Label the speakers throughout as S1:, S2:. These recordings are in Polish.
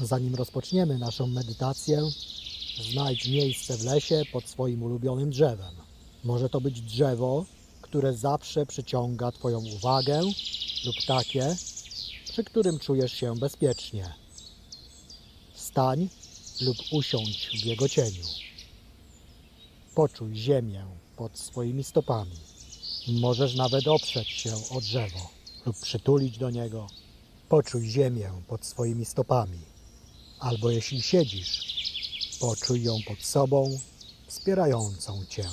S1: Zanim rozpoczniemy naszą medytację, znajdź miejsce w lesie pod swoim ulubionym drzewem. Może to być drzewo, które zawsze przyciąga Twoją uwagę, lub takie, przy którym czujesz się bezpiecznie. Wstań lub usiądź w jego cieniu. Poczuj ziemię pod swoimi stopami. Możesz nawet oprzeć się o drzewo lub przytulić do niego. Poczuj ziemię pod swoimi stopami. Albo jeśli siedzisz, poczuj ją pod sobą, wspierającą cię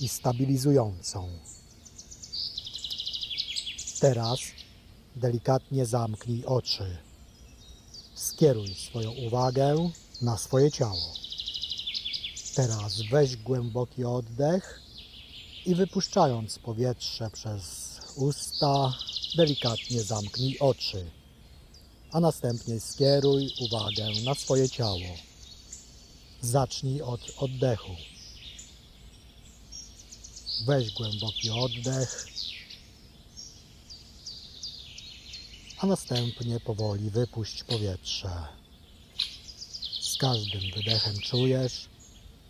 S1: i stabilizującą. Teraz delikatnie zamknij oczy. Skieruj swoją uwagę na swoje ciało. Teraz weź głęboki oddech i wypuszczając powietrze przez usta, delikatnie zamknij oczy, a następnie skieruj uwagę na swoje ciało. Zacznij od oddechu. Weź głęboki oddech, a następnie powoli wypuść powietrze. Z każdym wydechem czujesz,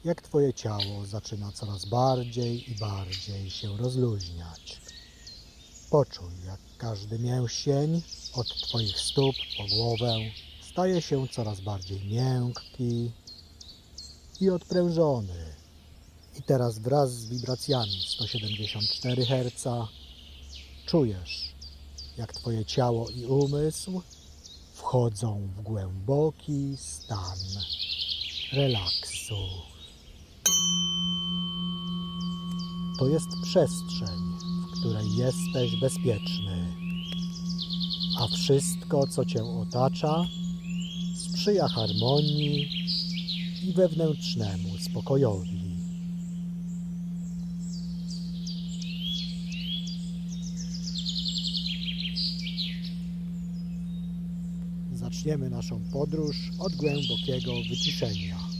S1: jak Twoje ciało zaczyna coraz bardziej i bardziej się rozluźniać. Poczuj, jak każdy mięsień od Twoich stóp po głowę staje się coraz bardziej miękki i odprężony. I teraz wraz z wibracjami 174 Hz czujesz, jak Twoje ciało i umysł wchodzą w głęboki stan relaksu. To jest przestrzeń, której jesteś bezpieczny, a wszystko, co Cię otacza, sprzyja harmonii i wewnętrznemu spokojowi. Zaczniemy naszą podróż od głębokiego wyciszenia.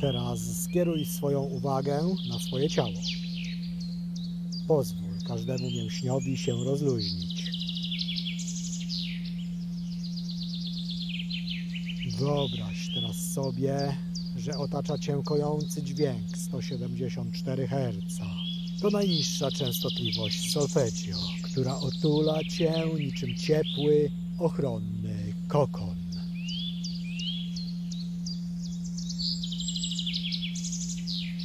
S1: Teraz skieruj swoją uwagę na swoje ciało. Pozwól każdemu mięśniowi się rozluźnić. Wyobraź teraz sobie, że otacza cię kojący dźwięk 174 Hz. To najniższa częstotliwość solfeggio, która otula cię niczym ciepły, ochronny kokon.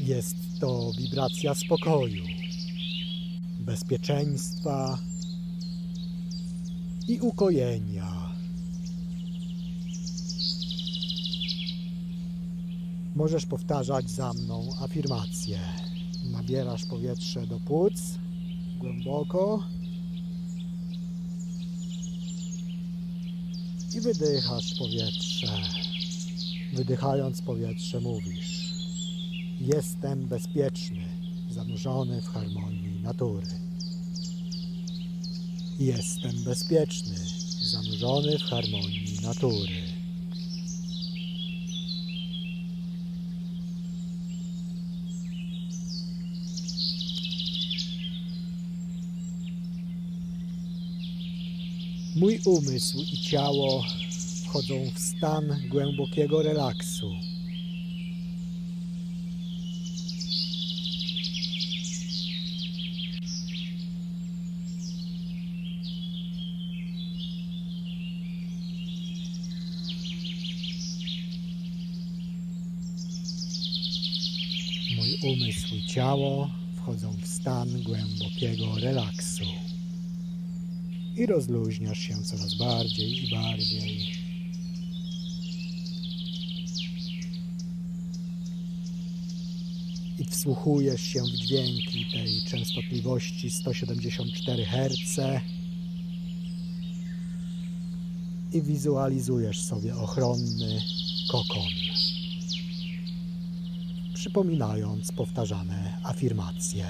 S1: Jest to wibracja spokoju, bezpieczeństwa i ukojenia. Możesz powtarzać za mną afirmację. Nabierasz powietrze do płuc głęboko i wydychasz powietrze. Wydychając powietrze mówisz: Jestem bezpieczny, zanurzony w harmonii natury. Jestem bezpieczny, zanurzony w harmonii natury. Mój umysł i ciało wchodzą w stan głębokiego relaksu. Ciało wchodzą w stan głębokiego relaksu. I rozluźniasz się coraz bardziej i bardziej. I wsłuchujesz się w dźwięki tej częstotliwości 174 Hz. I wizualizujesz sobie ochronny kokon przypominając powtarzane afirmacje.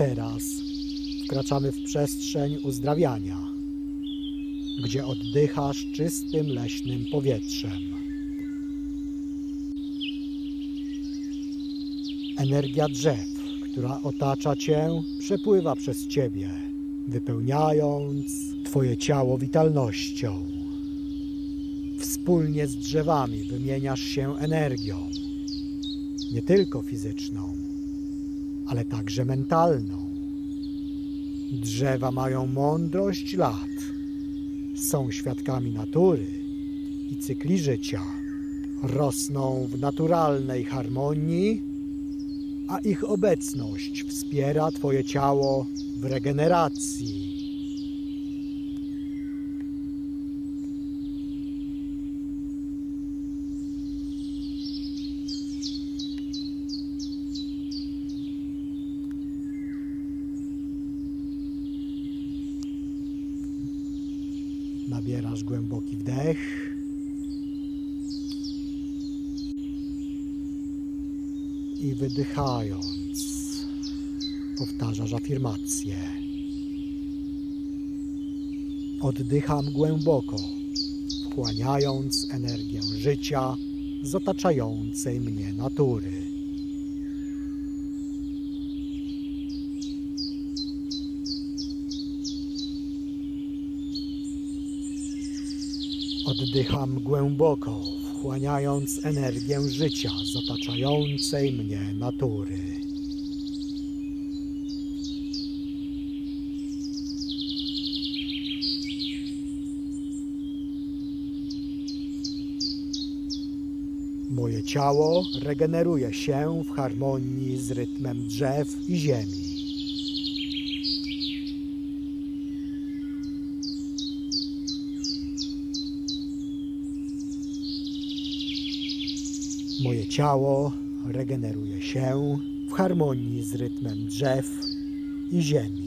S1: Teraz wkraczamy w przestrzeń uzdrawiania, gdzie oddychasz czystym leśnym powietrzem. Energia drzew, która otacza cię, przepływa przez ciebie, wypełniając twoje ciało witalnością. Wspólnie z drzewami wymieniasz się energią, nie tylko fizyczną, ale także mentalną. Drzewa mają mądrość lat, są świadkami natury i cykli życia. Rosną w naturalnej harmonii, a ich obecność wspiera Twoje ciało w regeneracji. Nabierasz głęboki I wydychając, powtarzasz afirmację. Oddycham głęboko, wchłaniając energię życia z otaczającej mnie natury. Oddycham głęboko, wchłaniając energię życia z otaczającej mnie natury. Moje ciało regeneruje się w harmonii z rytmem drzew i ziemi. Ciało regeneruje się w harmonii z rytmem drzew i ziemi.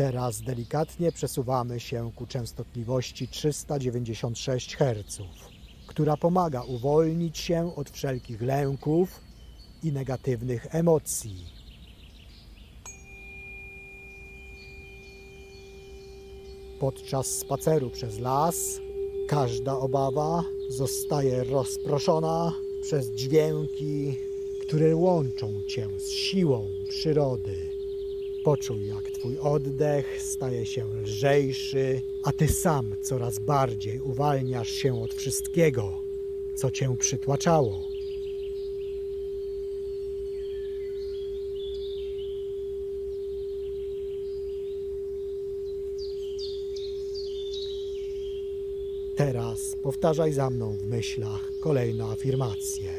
S1: Teraz delikatnie przesuwamy się ku częstotliwości 396 Hz, która pomaga uwolnić się od wszelkich lęków i negatywnych emocji. Podczas spaceru przez las każda obawa zostaje rozproszona przez dźwięki, które łączą cię z siłą przyrody. Poczuj, jak twój oddech staje się lżejszy, a ty sam coraz bardziej uwalniasz się od wszystkiego, co cię przytłaczało. Teraz powtarzaj za mną w myślach kolejne afirmacje.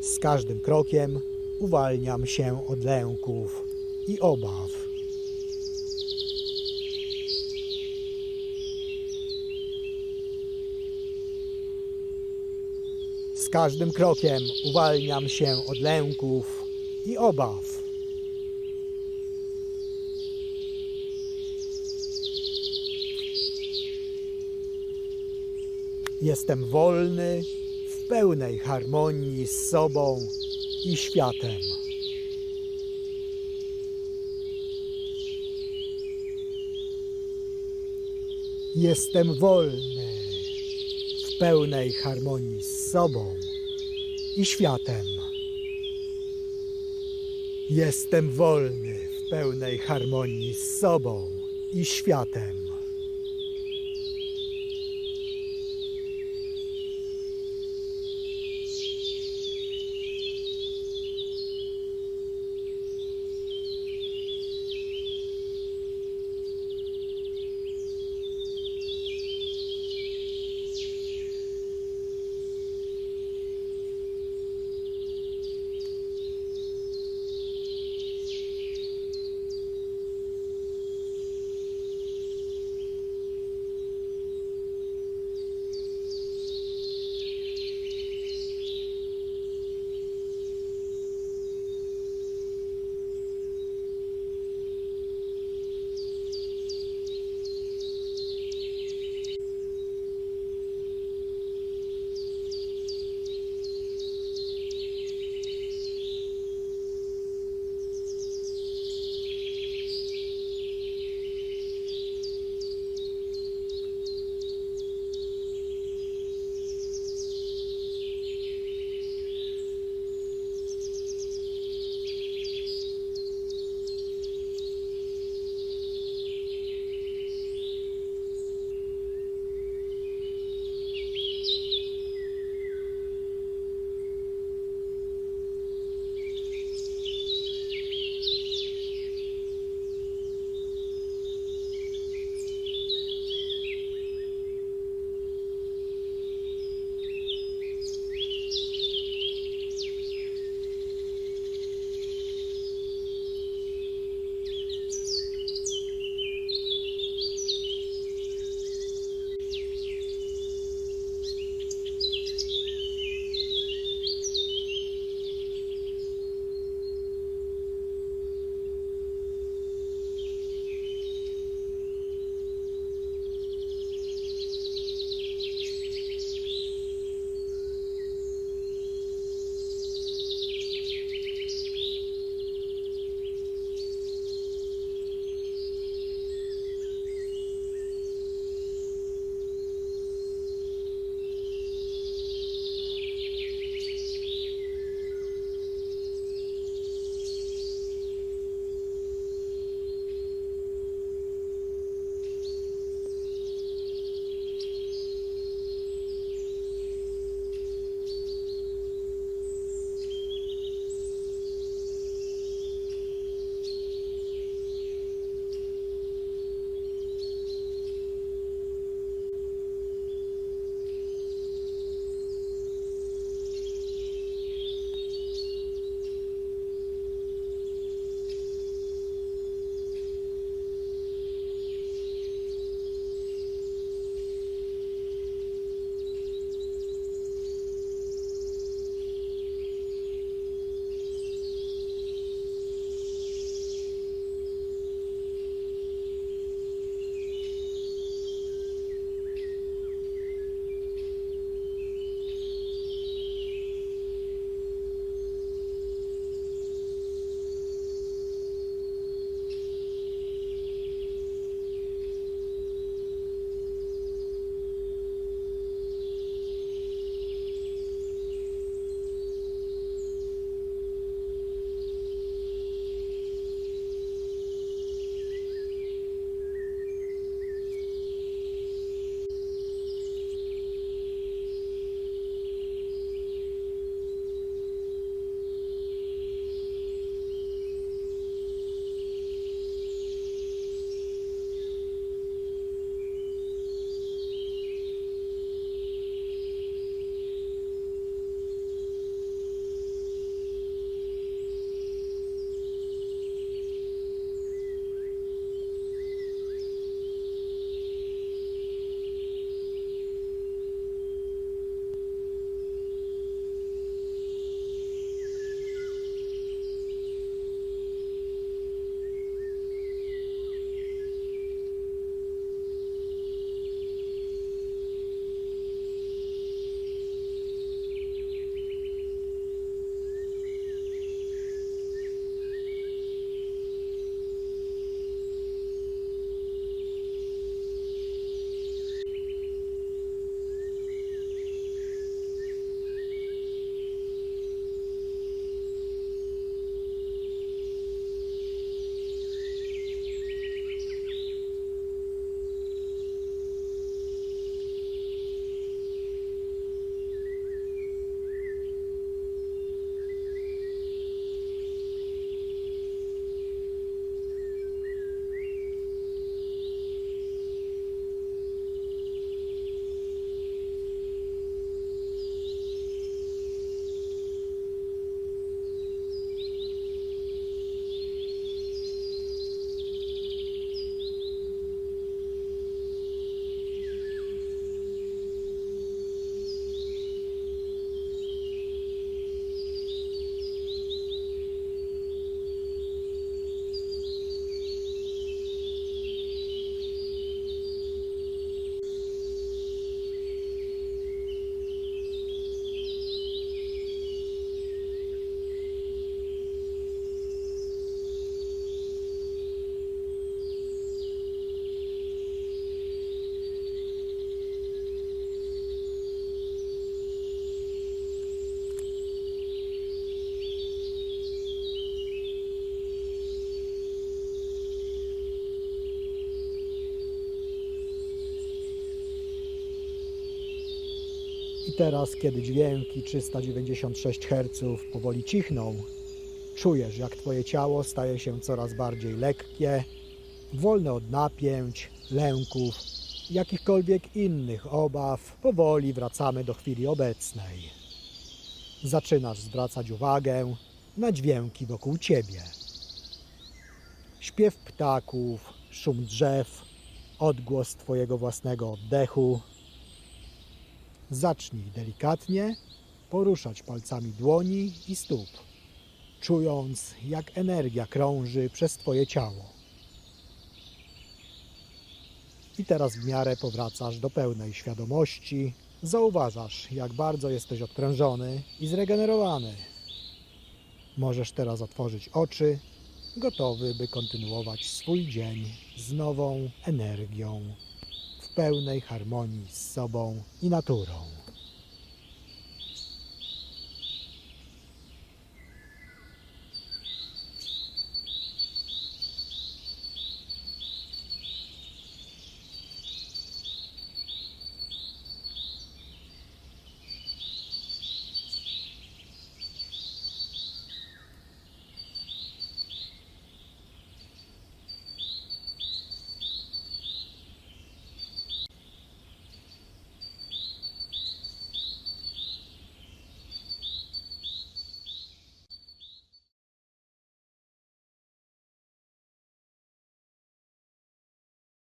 S1: Z każdym krokiem uwalniam się od lęków i obaw. Z każdym krokiem uwalniam się od lęków i obaw. Jestem wolny w pełnej harmonii z sobą i światem. Jestem wolny w pełnej harmonii z sobą i światem. Jestem wolny w pełnej harmonii z sobą i światem. Teraz, kiedy dźwięki 396 Hz powoli cichną, czujesz, jak Twoje ciało staje się coraz bardziej lekkie, wolne od napięć, lęków, jakichkolwiek innych obaw. Powoli wracamy do chwili obecnej. Zaczynasz zwracać uwagę na dźwięki wokół Ciebie. Śpiew ptaków, szum drzew, odgłos Twojego własnego oddechu. Zacznij delikatnie poruszać palcami dłoni i stóp, czując jak energia krąży przez Twoje ciało. I teraz w miarę powracasz do pełnej świadomości. Zauważasz, jak bardzo jesteś odprężony i zregenerowany. Możesz teraz otworzyć oczy, gotowy, by kontynuować swój dzień z nową energią, pełnej harmonii z sobą i naturą.